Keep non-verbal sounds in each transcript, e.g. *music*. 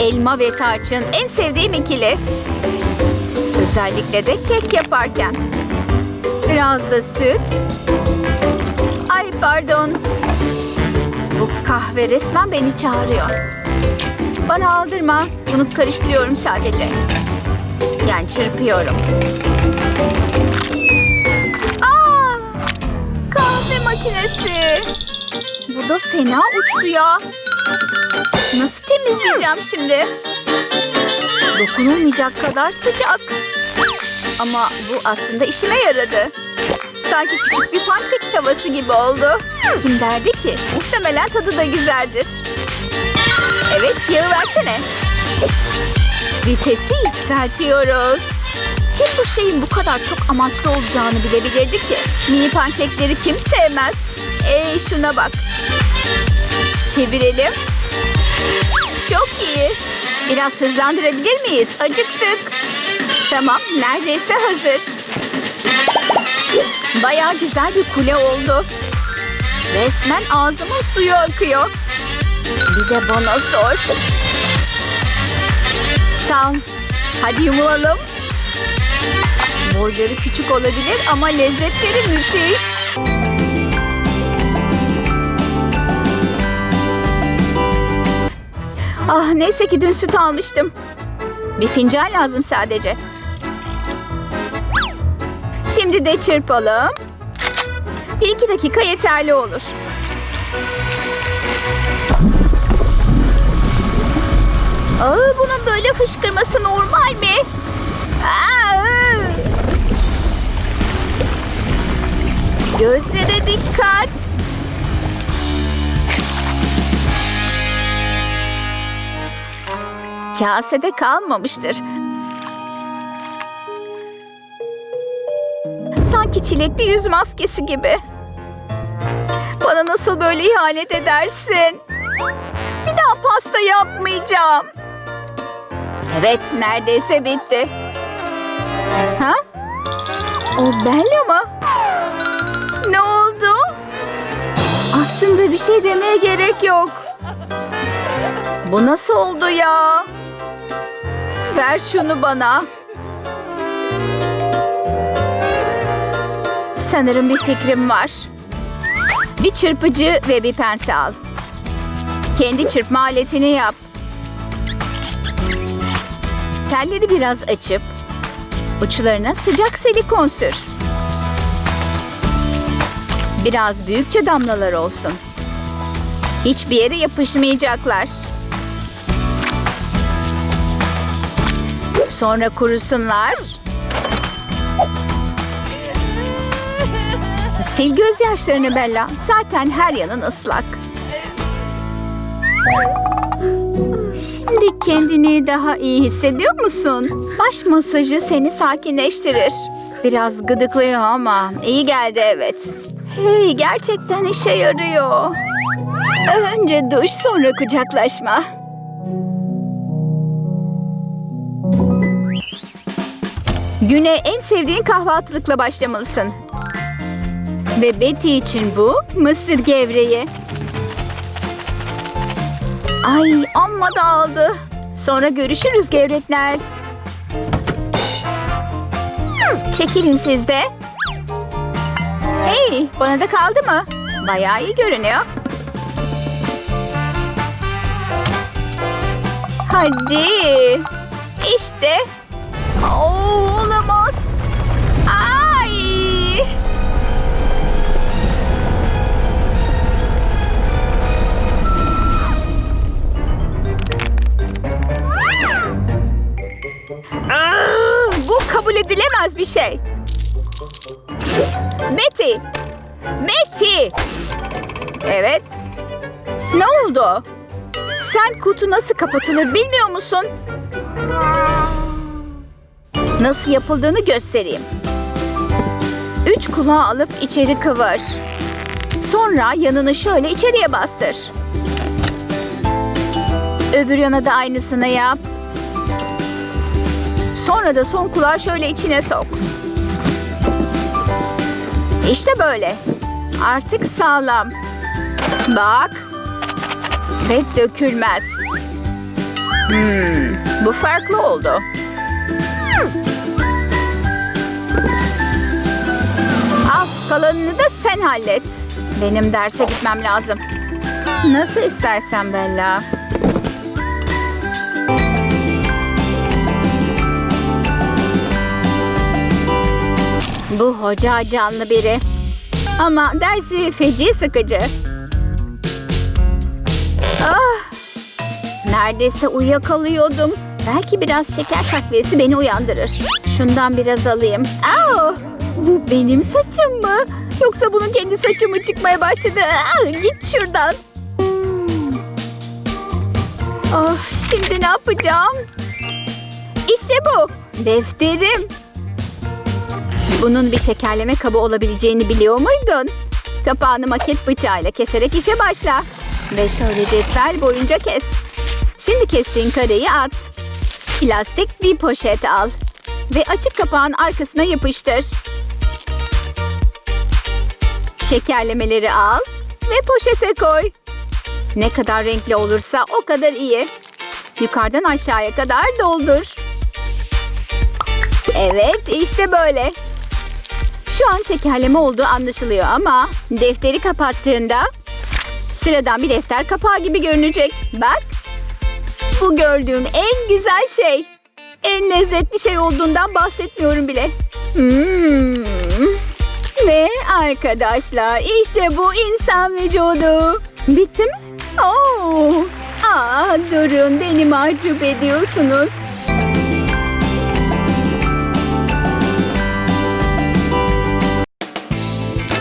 Elma ve tarçın en sevdiğim ikili. Özellikle de kek yaparken. Biraz da süt. Ay pardon. Bu kahve resmen beni çağırıyor. Bana aldırma. Bunu karıştırıyorum sadece. Yani çırpıyorum. Aa! Kahve makinesi. Bu da fena uçtu ya. Nasıl temizleyeceğim şimdi? Dokunulmayacak kadar sıcak. Ama bu aslında işime yaradı. Sanki küçük bir pankek tavası gibi oldu. Kim derdi ki? Muhtemelen tadı da güzeldir. Evet, yağı versene. Vitesi yükseltiyoruz. Kim bu şeyin bu kadar çok amaçlı olacağını bilebilirdi ki? Mini pankekleri kim sevmez? Ey şuna bak. Çevirelim. Biraz hızlandırabilir miyiz? Acıktık. Tamam, neredeyse hazır. Bayağı güzel bir kule oldu. Resmen ağzımın suyu akıyor. Bir de bana sor. Ol. Hadi yumulalım. Boyları küçük olabilir ama lezzetleri müthiş. Ah neyse ki dün süt almıştım. Bir fincan lazım sadece. Şimdi de çırpalım. Bir iki dakika yeterli olur. Aa, bunun böyle fışkırması normal mi? Aa! Gözlere dikkat. Kasede kalmamıştır. Sanki çilekli yüz maskesi gibi. Bana nasıl böyle ihanet edersin? Bir daha pasta yapmayacağım. Evet, neredeyse bitti. Ha? O Bella mı? Ne oldu? Aslında bir şey demeye gerek yok. Bu nasıl oldu ya? Ver şunu bana. Sanırım bir fikrim var. Bir çırpıcı ve bir pense al. Kendi çırpma aletini yap. Telleri biraz açıp uçlarına sıcak silikon sür. Biraz büyükçe damlalar olsun. Hiçbir yere yapışmayacaklar. Sonra kurusunlar. Sil gözyaşlarını Bella. Zaten her yanın ıslak. Şimdi kendini daha iyi hissediyor musun? Baş masajı seni sakinleştirir. Biraz gıdıklıyor ama iyi geldi evet. Hey gerçekten işe yarıyor. Önce duş sonra kucaklaşma. Güne en sevdiğin kahvaltılıkla başlamalısın. Ve Betty için bu mısır gevreği. Ay amma dağıldı. Sonra görüşürüz gevrekler. Çekilin siz de. Hey bana da kaldı mı? Bayağı iyi görünüyor. Hadi. İşte. Olamaz. Ay. Aa, bu kabul edilemez bir şey. Betty. Betty. Evet. Ne oldu? Sen kutu nasıl kapatılır bilmiyor musun? Nasıl yapıldığını göstereyim. Üç kulağı alıp içeri kıvır. Sonra yanını şöyle içeriye bastır. Öbür yana da aynısını yap. Sonra da son kulağı şöyle içine sok. İşte böyle. Artık sağlam. Bak. Ve dökülmez. Hmm, bu farklı oldu. Al kalanını da sen hallet. Benim derse gitmem lazım. Nasıl istersen Bella. Bu hoca canlı biri. Ama dersi feci sıkıcı. Ah, neredeyse uyuyakalıyordum. Belki biraz şeker takviyesi beni uyandırır. Şundan biraz alayım. Aa, bu benim saçım mı? Yoksa bunun kendi saçı mı çıkmaya başladı? Aa, git şuradan. Oh, şimdi ne yapacağım? İşte bu. Defterim. Bunun bir şekerleme kabı olabileceğini biliyor muydun? Kapağını maket bıçağıyla keserek işe başla. Ve şöyle cetvel boyunca kes. Şimdi kestiğin kareyi at. Plastik bir poşet al. Ve açık kapağın arkasına yapıştır. Şekerlemeleri al ve poşete koy. Ne kadar renkli olursa o kadar iyi. Yukarıdan aşağıya kadar doldur. Evet, işte böyle. Şu an şekerleme olduğu anlaşılıyor ama defteri kapattığında sıradan bir defter kapağı gibi görünecek. Bak. Bu gördüğüm en güzel şey. En lezzetli şey olduğundan bahsetmiyorum bile. Hmm. Ve arkadaşlar işte bu insan vücudu. Bitti mi? Oo. Aa, durun beni mahcup ediyorsunuz.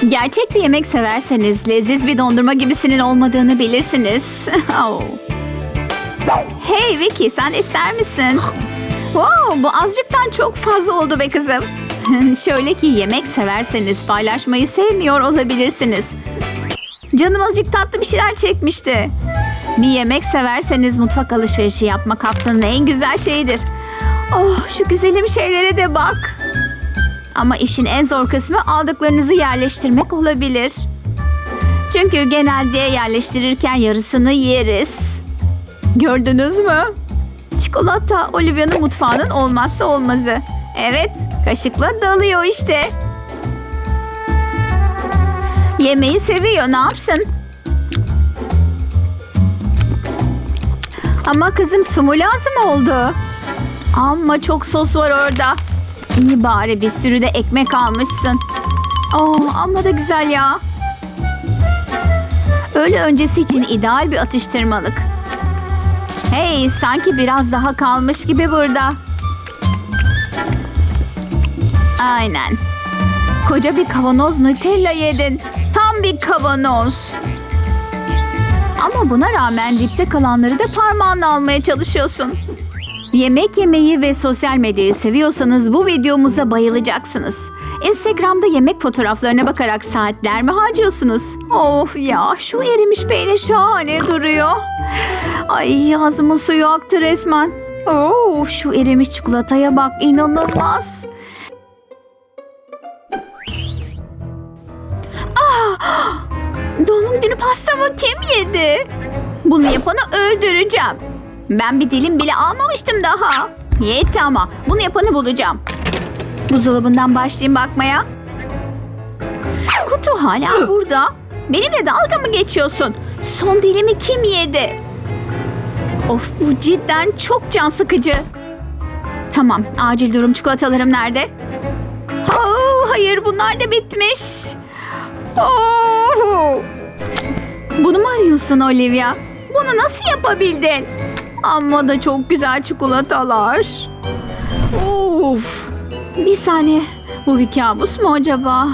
Gerçek bir yemek severseniz leziz bir dondurma gibisinin olmadığını bilirsiniz. *laughs* Hey Vicky sen ister misin? Wow, bu azıcıktan çok fazla oldu be kızım. Şöyle ki yemek severseniz paylaşmayı sevmiyor olabilirsiniz. Canım azıcık tatlı bir şeyler çekmişti. Bir yemek severseniz mutfak alışverişi yapmak haftanın en güzel şeyidir. Oh şu güzelim şeylere de bak. Ama işin en zor kısmı aldıklarınızı yerleştirmek olabilir. Çünkü genelde yerleştirirken yarısını yeriz. Gördünüz mü? Çikolata Olivia'nın mutfağının olmazsa olmazı. Evet, kaşıkla dalıyor işte. Yemeği seviyor, ne yapsın? Ama kızım su mu lazım oldu? Ama çok sos var orada. İyi bari bir sürü de ekmek almışsın. Oh, ama da güzel ya. Öğle öncesi için ideal bir atıştırmalık. Hey, sanki biraz daha kalmış gibi burada. Aynen. Koca bir kavanoz Nutella yedin. Tam bir kavanoz. Ama buna rağmen dipte kalanları da parmağınla almaya çalışıyorsun. Yemek yemeyi ve sosyal medyayı seviyorsanız bu videomuza bayılacaksınız. Instagram'da yemek fotoğraflarına bakarak saatler mi harcıyorsunuz? Of ya şu erimiş peynir şahane duruyor. Ay ağzımın suyu aktı resmen. Of şu erimiş çikolataya bak inanılmaz. Ah, doğum günü pastamı kim yedi? Bunu yapanı öldüreceğim. Ben bir dilim bile almamıştım daha. Yetti ama. Bunu yapanı bulacağım. Buzdolabından başlayayım bakmaya. Kutu hala burada. Benimle dalga mı geçiyorsun? Son dilimi kim yedi? Of bu cidden çok can sıkıcı. Tamam acil durum çikolatalarım nerede? Oh, hayır bunlar da bitmiş. Oh. Bunu mu arıyorsun Olivia? Bunu nasıl yapabildin? Amma da çok güzel çikolatalar. Of. Bir saniye. Bu bir kabus mu acaba?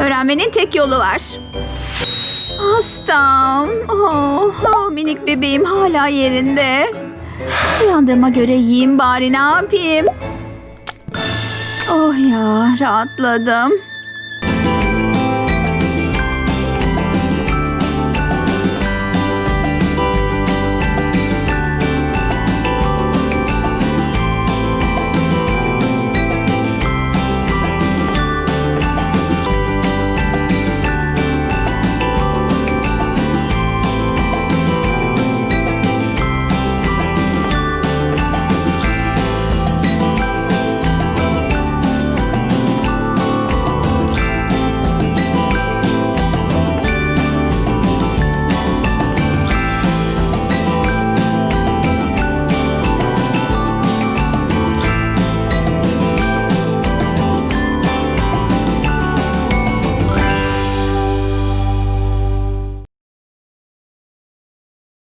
Öğrenmenin tek yolu var. Hastam. Oh, oh, minik bebeğim hala yerinde. Uyandığıma göre yiyeyim bari ne yapayım? Oh ya rahatladım.